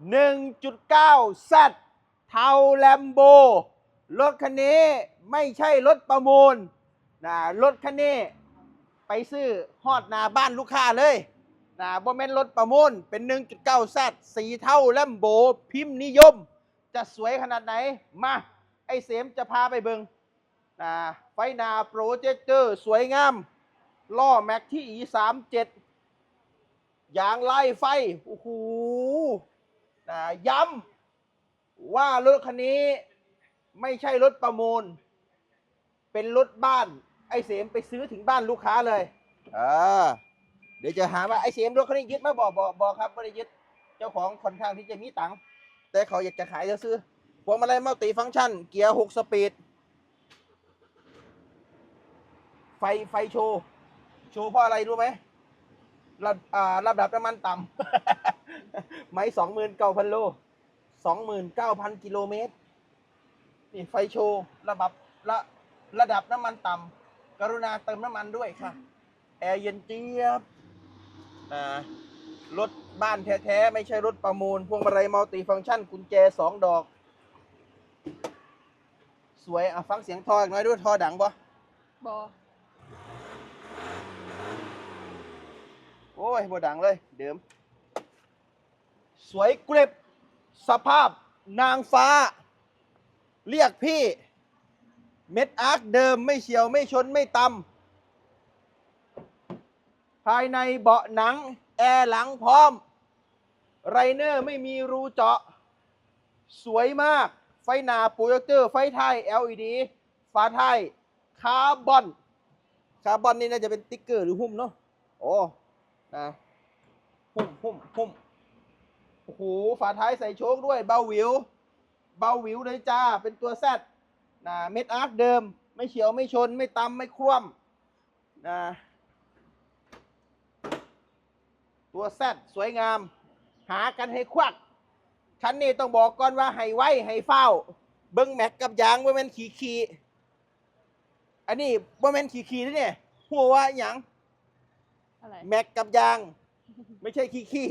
1.9 Z เทาแลมโบ รถคันนี้ไม่ใช่รถประมูลนะรถคันนี้ไปซื้อฮอดนาบ้านลูกค้าเลยนะบ่แม่นรถประมูลเป็น 1.9 Z สีเทาแลมโบ พิมพ์นิยม จะสวยขนาดไหน มา ไอเสมจะพาไปเบิงนะไฟหนาโปรเจคเตอร์สวยงามล้อแม็กที่ E37 ยางไล่ไฟ โอ้โห นะย้ำว่ารถคันนี้ไม่ใช่รถประมูล เป็นรถบ้าน ไอเสมไปซื้อถึงบ้านลูกค้าเลยเออเดี๋ยวจะหาว่าไอเสมรถคันนี้ยึดไหมาบอกบอกบอกครับไม่ได้ยึดเจ้าของค่อนข้างที่จะมีตังค์แต่เขาอยากจะขายจะซื้อพวงมาลัยมัลติฟังก์ชัน เกียร์หกสปีด ไฟไฟโชว์ โชว์เพราะอะไรรู้ไหม ระอาระดับน้ำมันต่ำไม่สองหมื่นเก้าพันโลสองหมื่นเก้าพันกิโลเมตร นี่ไฟโชว์ระดับระระดับน้ำมันต่ำ กรุณาเติมน้ำมันด้วยค่ะ แอร์เย็นเจี๊ยบรถบ้านแท้ๆ ไม่ใช่รถประมูล พวงมาลัยมัลติฟังก์ชันกุญแจสองดอก สวย อะ ฟังเสียงทออีกหน่อยด้วยทอดังปะบอ โอ้ยบดังเลยเดิม สวยเกร็บสภาพนางฟ้า เรียกพี่ เม็ดอาร์คเดิมไม่เฉียวไม่ชนไม่ตำภายในเบาะหนัง แอร์หลังพร้อม ไรเนอร์ไม่มีรูเจาะ สวยมาก ไฟหน้าโปรเจคเตอร์ ไฟท้าย LED ฝาท้ายคาร์บอน คาร์บอนนี่น่าจะเป็นติ๊กเกอร์หรือหุ้มเนาะโอ้ นะหุ้มหุ้มหุ้มโอ้โหฝาท้ายใส่โชคด้วยเบาวิว เบาวิวเลยจ้า เป็นตัวแซดนะเม็ดอาร์คเดิม ไม่เฉียวไม่ชนไม่ตำไม่คว่ำนะตัวแซดสวยงาม หากันให้ควักฉันนี่ต้องบอกก่อนว่าให้ไว้ให้เฝ้า เบิ้งแม็กกับยางว่าแม่นขี่ขี่อันนี้ว่าแม่นขี่ขี่นี่เนี่ยหัวว่าหยัง อะไร แม็กกับยาง ไม่ใช่ขี้ขี้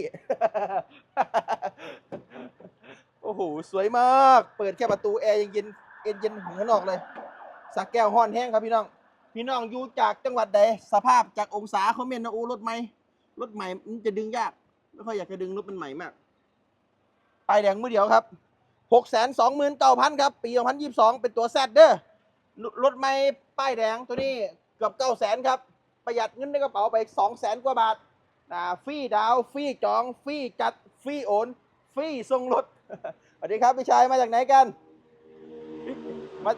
โอ้โห สวยมาก เปิดแค่ประตูแอร์ยังเย็นเย็นเย็นหัวนอกเลย สักแก้วห้อนแห้งครับพี่น้อง พี่น้องอยู่จากจังหวัดใด สภาพจากองศาเขาเมนนะโอ้รถใหม่รถใหม่มันจะดึงยาก ไม่ค่อยอยากจะดึงรถมันใหม่มากป้ายแดงมือเดียวครับหกแสนสองหมื่นเก้าพันครับ ปีสองพันยี่สิบสองเป็นตัวแซดเด้อรถใหม่ป้ายแดงตัวนี้เกือบเก้าแสนครับ ประหยัดเงินในกระเป๋าไปสองแสนกว่าบาทนะฟรีดาวน์ฟรีจองฟรีจัดฟรีโอนฟรีส่งรถสวัสดีครับพี่ชายมาจากไหนกันมา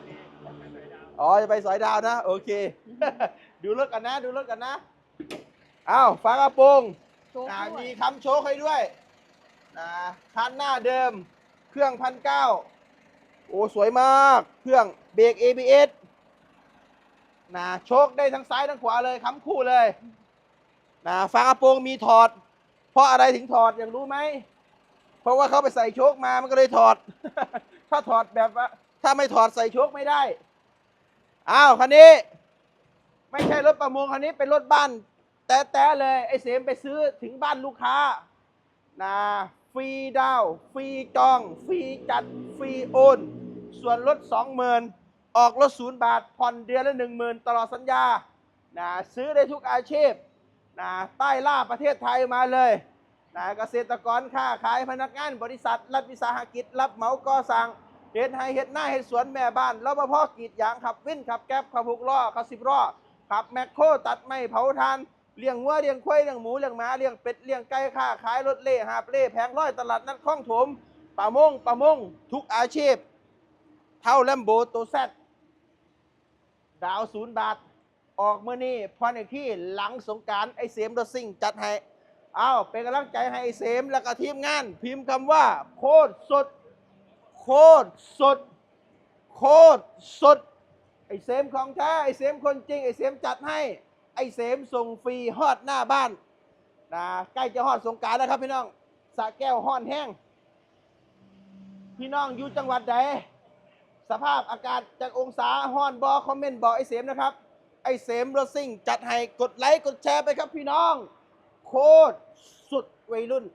อ๋อจะไปสอยดาวนะ โอเค ดูรถกันนะ ดูรถกันนะอ้าวฝากระโปรงโชว์อ่าด้วมียคำโชว์ให้ด้วยนะคันหน้าเดิม เครื่องพันเก้าโอ้ สวยมาก เครื่องเบรก ABS นะโชคได้ทั้งซ้ายทั้งขวาเลยค้ำคู่เลยนะฝากระโปรงมีถอด เพราะอะไรถึงถอดอยากรู้ไหม เพราะว่าเขาไปใส่โชคมามันก็เลยถอด ถ้าถอดแบบว่าถ้าไม่ถอดใส่โชคไม่ได้ อ้าวคันนี้ ไม่ใช่รถประมูลคันนี้เป็นรถบ้าน แต่แต่เลย ไอ้เสมไปซื้อถึงบ้านลูกค้านะฟรีดาว ฟรีจอง ฟรีจัด ฟรีโอน ส่วนลดสองหมื่น ออกรถศูนย์บาท ผ่อนเดือนละหนึ่งหมื่นตลอดสัญญานะซื้อได้ทุกอาชีพนะใต้ล่าประเทศไทยมาเลยนะเกษตรกรค้าขายพนักงานบริษัท รัฐวิสาหกิจ รับเหมาก่อสร้างเฮ็ดไฮเฮ็ดหน้าเฮ็ดสวนแม่บ้านรปภกรีดยางขับวิ่นขับแก๊บขับหกล้อขับสิบล้อขับแมคโครตัดไม้เผาทานเลี้ยงวัวเลี้ยงควายเลี้ยงหมูเลี้ยงหมาเลี้ยงเป็ดเลี้ยงไก่ค้าขายรถเล่หาบเล่แผงร้อยตลาดนัดคลองถมป่ามงป่ามงทุกอาชีพ เท่าแลมโบตัวแซด ดาวศูนย์บาท ออกเมื่อนี้พอนอีกที่หลังสงการไอเสมรถซิ่งจัดให้เอาเป็นกำลังใจให้ไอเสมแล้วก็ทีมงาน พิมพ์คำว่า โคตรสด โคตรสด โคตรสด ไอเสมของแท้ไอเสมคนจริง ไอเสมจัดให้ ไอเสมส่งฟรีฮอดหน้าบ้านนะใกล้จะฮอดสงการแล้วครับพี่น้องสะแก้วห้อนแห้งพี่น้องอยู่จังหวัดใด สภาพอากาศจากองศาห้อนบอคอมเมนต์บอไอเสมนะครับ ไอเสมรถซิ่ง จัดให้กดไลค์กดแชร์ไปครับพี่น้อง โคตรสุดวัยรุ่น